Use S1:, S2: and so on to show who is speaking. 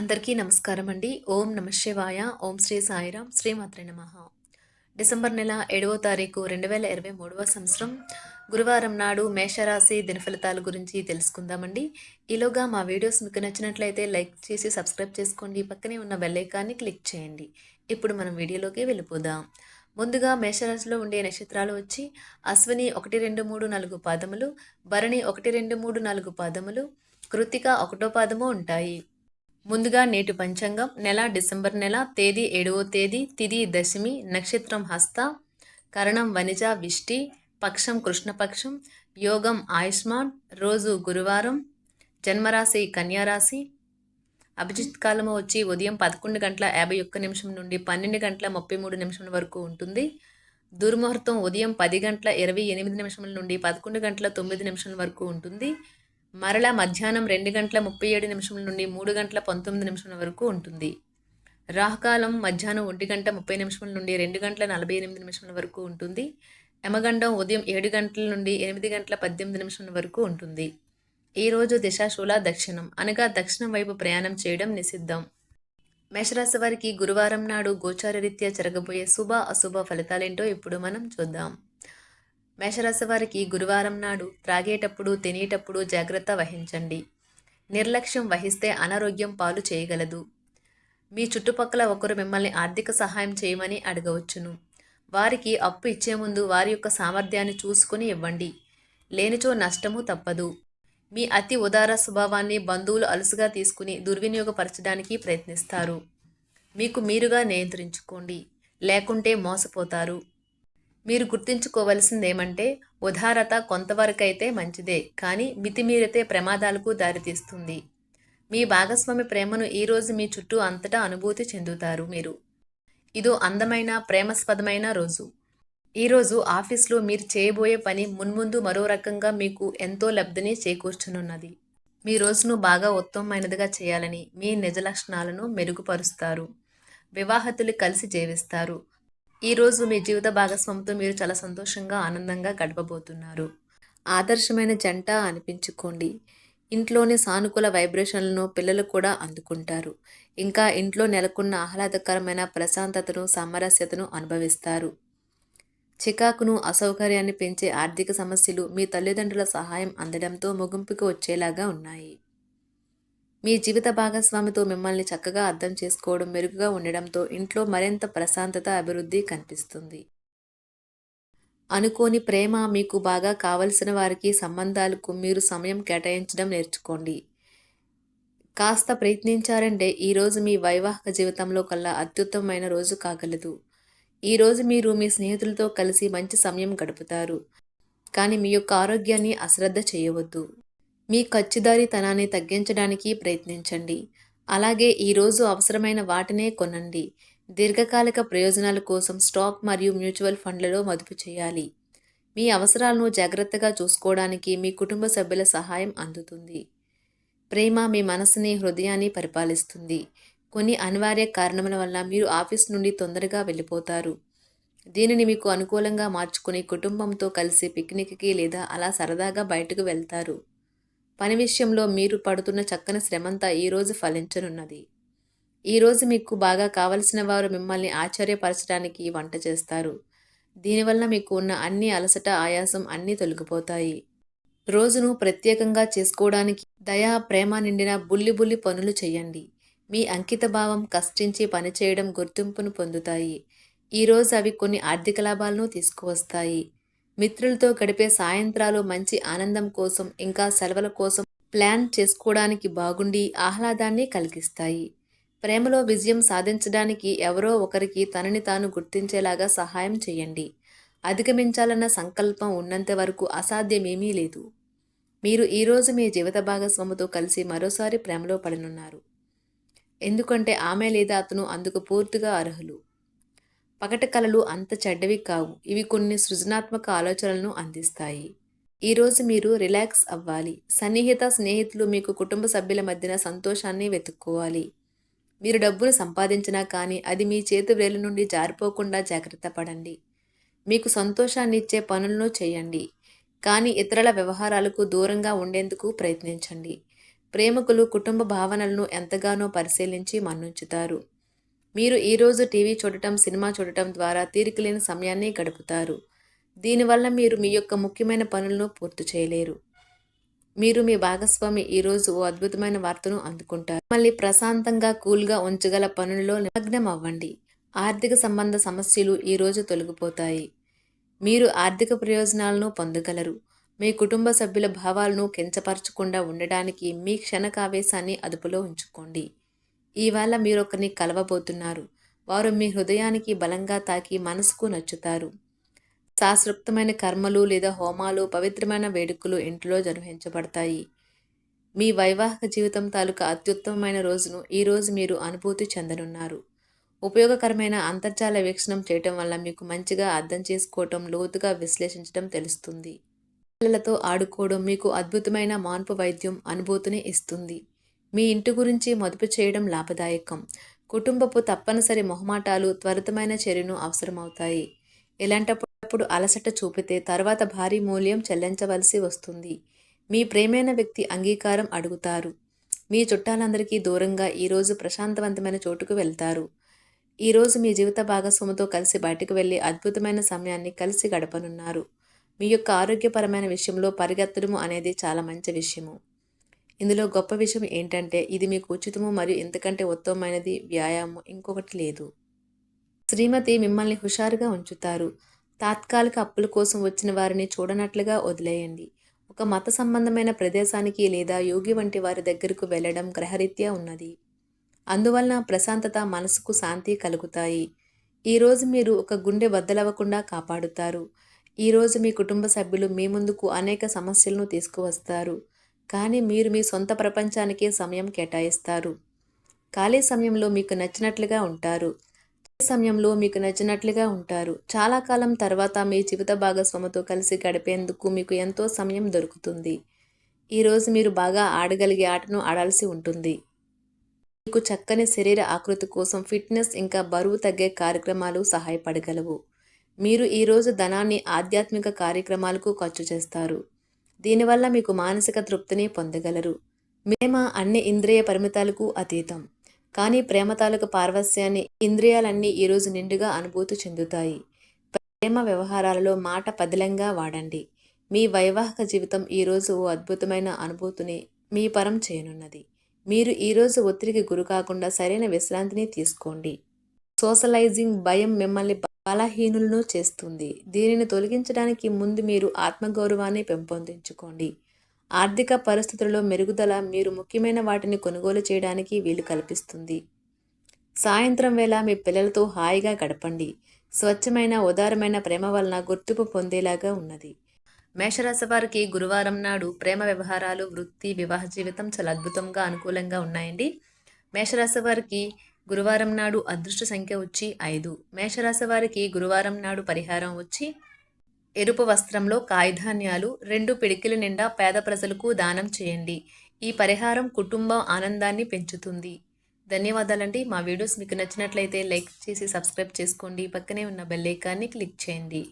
S1: అందరికీ నమస్కారం అండి. ఓం నమ శివాయ. ఓం శ్రీ సాయిరామ్. శ్రీమాత్రే నమ. డిసెంబర్ నెల ఏడవ తారీఖు రెండు వేల ఇరవై మూడవ సంవత్సరం. గురువారం నాడు మేషరాశి దినఫలితాల గురించి తెలుసుకుందామండి. ఈలోగా మా వీడియోస్ మీకు నచ్చినట్లయితే లైక్ చేసి సబ్స్క్రైబ్ చేసుకోండి. పక్కనే ఉన్న బెల్లైకాన్ని క్లిక్ చేయండి. ఇప్పుడు మనం వీడియోలోకి వెళ్ళిపోదాం. ముందుగా మేషరాశిలో ఉండే నక్షత్రాలు వచ్చి అశ్విని ఒకటి రెండు మూడు నాలుగు పాదములు భరణి ఒకటి రెండు మూడు నాలుగు పాదములు కృతిక ఒకటో పాదము ఉంటాయి. ముందుగా నేటి పంచాంగం నెల డిసెంబర్ నెల తేదీ ఏడవ తేదీ తిది దశమి నక్షత్రం హస్త కరణం వనిజ విష్టి పక్షం కృష్ణపక్షం యోగం ఆయుష్మాన్ రోజు గురువారం జన్మరాశి కన్యారాశి అభిజిత్ కాలము వచ్చి ఉదయం పదకొండు గంటల యాభై ఒక్క నిమిషం నుండి పన్నెండు గంటల ముప్పై మూడు నిమిషం వరకు ఉంటుంది. దుర్ముహూర్తం ఉదయం పది గంటల ఇరవై ఎనిమిది నిమిషముల నుండి పదకొండు గంటల తొమ్మిది నిమిషాల వరకు ఉంటుంది. మరలా మధ్యాహ్నం రెండు గంటల ముప్పై ఏడు నిమిషం నుండి మూడు గంటల పంతొమ్మిది నిమిషాల వరకు ఉంటుంది. రాహుకాలం మధ్యాహ్నం ఒంటి గంట ముప్పై నిమిషం నుండి రెండు గంటల నలభై ఎనిమిది నిమిషాల వరకు ఉంటుంది. యమగండం ఉదయం ఏడు గంటల నుండి ఎనిమిది గంటల పద్దెనిమిది నిమిషం వరకు ఉంటుంది. ఈరోజు దిశాశూల దక్షిణం. అనగా దక్షిణం వైపు ప్రయాణం చేయడం నిషిద్ధం. మేషరాశి వారికి గురువారం నాడు గోచార రీత్యా జరగబోయే శుభ అశుభ ఫలితాలేంటో ఇప్పుడు మనం చూద్దాం. మేషరాశి వారికి గురువారం నాడు త్రాగేటప్పుడు తినేటప్పుడు జాగ్రత్త వహించండి. నిర్లక్ష్యం వహిస్తే అనారోగ్యం పాలు చేయగలదు. మీ చుట్టుపక్కల ఒకరు మిమ్మల్ని ఆర్థిక సహాయం చేయమని అడగవచ్చును. వారికి అప్పు ఇచ్చే ముందు వారి యొక్క సామర్థ్యాన్ని చూసుకుని ఇవ్వండి. లేనిచో నష్టము తప్పదు. మీ అతి ఉదార స్వభావాన్ని బంధువులు అలుసుగా తీసుకుని దుర్వినియోగపరచడానికి ప్రయత్నిస్తారు. మీకు మీరుగా నియంత్రించుకోండి. లేకుంటే మోసపోతారు. మీరు గుర్తుంచుకోవలసిందేమంటే ఉదారత కొంతవరకైతే మంచిదే కానీ మితిమీరితే ప్రమాదాలకు దారితీస్తుంది. మీ భాగస్వామి ప్రేమను ఈరోజు మీ చుట్టూ అంతటా అనుభూతి చెందుతారు మీరు. ఇదో అందమైన ప్రేమస్పదమైన రోజు. ఈరోజు ఆఫీస్లో మీరు చేయబోయే పని మున్ముందు మరో రకంగా మీకు ఎంతో లబ్ధిని చేకూర్చనున్నది. మీ రోజును బాగా ఉత్తమమైనదిగా చేయాలని మీ నిజ లక్షణాలను మెరుగుపరుస్తారు. వివాహతులు కలిసి జీవిస్తారు. ఈరోజు మీ జీవిత భాగస్వామితో మీరు చాలా సంతోషంగా ఆనందంగా గడపబోతున్నారు. ఆదర్శమైన జంట అనిపించుకోండి. ఇంట్లోని సానుకూల వైబ్రేషన్లను పిల్లలు కూడా అందుకుంటారు. ఇంకా ఇంట్లో నెలకొన్న ఆహ్లాదకరమైన ప్రశాంతతను సామరస్యతను అనుభవిస్తారు. చికాకును అసౌకర్యాన్ని పెంచే ఆర్థిక సమస్యలు మీ తల్లిదండ్రుల సహాయం అందడంతో ముగింపుకు వచ్చేలాగా ఉన్నాయి. మీ జీవిత భాగస్వామితో మిమ్మల్ని చక్కగా అర్థం చేసుకోవడం మెరుగుగా ఉండడంతో ఇంట్లో మరింత ప్రశాంతత అభివృద్ధి కనిపిస్తుంది. అనుకోని ప్రేమ మీకు బాగా కావలసిన వారికి సంబంధాలకు మీరు సమయం కేటాయించడం నేర్చుకోండి. కాస్త ప్రయత్నించారంటే ఈరోజు మీ వైవాహిక జీవితంలో కల్లా అత్యుత్తమమైన రోజు కాగలదు. ఈరోజు మీరు మీ స్నేహితులతో కలిసి మంచి సమయం గడుపుతారు. కానీ మీ యొక్క ఆరోగ్యాన్ని అశ్రద్ధ చేయవద్దు. మీ ఖర్చుదారీతనాన్ని తగ్గించడానికి ప్రయత్నించండి. అలాగే ఈరోజు అవసరమైన వాటినే కొనండి. దీర్ఘకాలిక ప్రయోజనాల కోసం స్టాక్ మరియు మ్యూచువల్ ఫండ్లలో మదుపు చేయాలి. మీ అవసరాలను జాగ్రత్తగా చూసుకోవడానికి మీ కుటుంబ సభ్యుల సహాయం అందుతుంది. ప్రేమ మీ మనసుని హృదయాన్ని పరిపాలిస్తుంది. కొన్ని అనివార్య కారణముల వల్ల మీరు ఆఫీస్ నుండి తొందరగా వెళ్ళిపోతారు. దీనిని మీకు అనుకూలంగా మార్చుకుని కుటుంబంతో కలిసి పిక్నిక్కి లేదా అలా సరదాగా బయటకు వెళ్తారు. పని విషయంలో మీరు పడుతున్న చక్కని శ్రమంతా ఈరోజు ఫలించనున్నది. ఈరోజు మీకు బాగా కావలసిన వారు మిమ్మల్ని ఆశ్చర్యపరచడానికి వంట చేస్తారు. దీనివల్ల మీకు ఉన్న అన్ని అలసట ఆయాసం అన్నీ తొలగిపోతాయి. రోజును ప్రత్యేకంగా చేసుకోవడానికి దయా ప్రేమ నిండిన బుల్లి బుల్లి పనులు చేయండి మీ అంకిత భావం కష్టించి పనిచేయడం గుర్తింపును పొందుతాయి. ఈరోజు అవి కొన్ని ఆర్థిక లాభాలను తీసుకువస్తాయి. మిత్రులతో గడిపే సాయంత్రాలు మంచి ఆనందం కోసం ఇంకా సెలవుల కోసం ప్లాన్ చేసుకోవడానికి బాగుండి ఆహ్లాదాన్ని కలిగిస్తాయి. ప్రేమలో విజయం సాధించడానికి ఎవరో ఒకరికి తనని తాను గుర్తించేలాగా సహాయం చేయండి. అధిగమించాలన్న సంకల్పం ఉన్నంత వరకు అసాధ్యమేమీ లేదు. మీరు ఈరోజు మీ జీవిత భాగస్వామితో కలిసి మరోసారి ప్రేమలో పడనున్నారు. ఎందుకంటే ఆమె లేదా అతను అందుకు పూర్తిగా అర్హులు. పగట కళలు అంత చెడ్డవి కావు. ఇవి కొన్ని సృజనాత్మక ఆలోచనలను అందిస్తాయి. ఈరోజు మీరు రిలాక్స్ అవ్వాలి. సన్నిహిత స్నేహితులు మీకు కుటుంబ సభ్యుల మధ్యన సంతోషాన్ని వెతుక్కోవాలి. మీరు డబ్బును సంపాదించినా కానీ అది మీ చేతి వేలు నుండి జారిపోకుండా జాగ్రత్త పడండి. మీకు సంతోషాన్ని ఇచ్చే పనులను చేయండి. కానీ ఇతరుల వ్యవహారాలకు దూరంగా ఉండేందుకు ప్రయత్నించండి. ప్రేమికులు కుటుంబ భావనలను ఎంతగానో పరిశీలించి మన్నుంచుతారు. మీరు ఈరోజు టీవీ చూడటం సినిమా చూడటం ద్వారా తీరికలేని సమయాన్ని గడుపుతారు. దీనివల్ల మీరు మీ యొక్క ముఖ్యమైన పనులను పూర్తి చేయలేరు. మీరు మీ భాగస్వామి ఈరోజు ఓ అద్భుతమైన వార్తను అందుకుంటారు. మళ్ళీ ప్రశాంతంగా కూల్గా ఉంచగల పనులలో నిమగ్నం అవ్వండి. ఆర్థిక సంబంధ సమస్యలు ఈరోజు తొలగిపోతాయి. మీరు ఆర్థిక ప్రయోజనాలను పొందగలరు. మీ కుటుంబ సభ్యుల భావాలను కించపరచకుండా ఉండడానికి మీ క్షణకావేశాన్ని అదుపులో ఉంచుకోండి. ఇవాళ మీరు ఒకరిని కలవబోతున్నారు. వారు మీ హృదయానికి బలంగా తాకి మనసుకు నచ్చుతారు. శాస్త్రోక్తమైన కర్మలు లేదా హోమాలు పవిత్రమైన వేడుకలు ఇంట్లో నిర్వహించబడతాయి. మీ వైవాహిక జీవితం తాలూకా అత్యుత్తమమైన రోజును ఈరోజు మీరు అనుభూతి చెందనున్నారు. ఉపయోగకరమైన అంతర్జాల వీక్షణం చేయటం వల్ల మీకు మంచిగా అర్థం చేసుకోవటం లోతుగా విశ్లేషించడం తెలుస్తుంది. పిల్లలతో ఆడుకోవడం మీకు అద్భుతమైన మాన్పు వైద్యం అనుభూతిని ఇస్తుంది. మీ ఇంటి గురించి మదుపు చేయడం లాభదాయకం. కుటుంబపు తప్పనిసరి మొహమాటాలు త్వరితమైన చర్యను అవసరమవుతాయి. ఇలాంటప్పుడు అలసట చూపితే తర్వాత భారీ మూల్యం చెల్లించవలసి వస్తుంది. మీ ప్రేమైన వ్యక్తి అంగీకారం అడుగుతారు. మీ చుట్టాలందరికీ దూరంగా ఈరోజు ప్రశాంతవంతమైన చోటుకు వెళ్తారు. ఈరోజు మీ జీవిత భాగస్వామితో కలిసి బయటకు వెళ్ళి అద్భుతమైన సమయాన్ని కలిసి గడపనున్నారు. మీ యొక్క ఆరోగ్యపరమైన విషయంలో పరిగెత్తడము అనేది చాలా మంచి విషయము. ఇందులో గొప్ప విషయం ఏంటంటే ఇది మీకు ఉచితము మరియు ఎంతకంటే ఉత్తమమైనది వ్యాయామం. ఇంకొకటి లేదు. శ్రీమతి మిమ్మల్ని హుషారుగా ఉంచుతారు. తాత్కాలిక అప్పుల కోసం వచ్చిన వారిని చూడనట్లుగా వదిలేయండి. ఒక మత సంబంధమైన ప్రదేశానికి లేదా యోగి వంటి వారి దగ్గరకు వెళ్ళడం గ్రహరీత్యా ఉన్నది. అందువలన ప్రశాంతత మనసుకు శాంతి కలుగుతాయి. ఈరోజు మీరు ఒక గుండె బద్దలవ్వకుండా కాపాడుతారు. ఈరోజు మీ కుటుంబ సభ్యులు మీ ముందుకు అనేక సమస్యలను తీసుకువస్తారు. కానీ మీరు మీ సొంత ప్రపంచానికే సమయం కేటాయిస్తారు. ఖాళీ సమయంలో మీకు నచ్చినట్లుగా ఉంటారు. సమయంలో మీకు నచ్చినట్లుగా ఉంటారు. చాలా కాలం తర్వాత మీ జీవిత భాగస్వామితో కలిసి గడిపేందుకు మీకు ఎంతో సమయం దొరుకుతుంది. ఈరోజు మీరు బాగా ఆడగలిగే ఆటను ఆడాల్సి ఉంటుంది. మీకు చక్కని శరీర ఆకృతి కోసం ఫిట్నెస్ ఇంకా బరువు తగ్గే కార్యక్రమాలు సహాయపడగలవు. మీరు ఈరోజు ధనాన్ని ఆధ్యాత్మిక కార్యక్రమాలకు ఖర్చు చేస్తారు. దీనివల్ల మీకు మానసిక తృప్తిని పొందగలరు. ప్రేమ అన్ని ఇంద్రియ పరిమితాలకు అతీతం. కానీ ప్రేమ తాలూకు పార్వస్యాన్ని ఇంద్రియాలన్నీ ఈరోజు నిండుగా అనుభూతి చెందుతాయి. ప్రేమ వ్యవహారాలలో మాట పదిలంగా వాడండి. మీ వైవాహిక జీవితం ఈరోజు ఓ అద్భుతమైన అనుభూతిని మీ పరం చేయనున్నది. మీరు ఈరోజు ఒత్తిడికి గురి కాకుండా సరైన విశ్రాంతిని తీసుకోండి. సోషలైజింగ్ భయం మిమ్మల్ని బలహీనులను చేస్తుంది. దీనిని తొలగించడానికి ముందు మీరు ఆత్మగౌరవాన్ని పెంపొందించుకోండి. ఆర్థిక పరిస్థితుల్లో మెరుగుదల మీరు ముఖ్యమైన వాటిని కొనుగోలు చేయడానికి వీలు కల్పిస్తుంది. సాయంత్రం వేళ మీ పిల్లలతో హాయిగా గడపండి. స్వచ్ఛమైన ఉదారమైన ప్రేమ వలన గుర్తింపు పొందేలాగా ఉన్నది. మేషరాశి వారికి గురువారం నాడు ప్రేమ వ్యవహారాలు వృత్తి వివాహ జీవితం చాలా అద్భుతంగా అనుకూలంగా ఉన్నాయండి. మేషరాశి వారికి గురువారం నాడు అదృష్ట సంఖ్య వచ్చి ఐదు. మేషరాశి వారికి గురువారం నాడు పరిహారం వచ్చి ఎరుపు వస్త్రంలో కాయధాన్యాలు రెండు పిడికిల నిండా పేద ప్రజలకు దానం చేయండి. ఈ పరిహారం కుటుంబం ఆనందాన్ని పెంచుతుంది. ధన్యవాదాలండి. మా వీడియోస్ మీకు నచ్చినట్లయితే లైక్ చేసి సబ్స్క్రైబ్ చేసుకోండి. పక్కనే ఉన్న బెల్ ఐకాన్ని క్లిక్ చేయండి.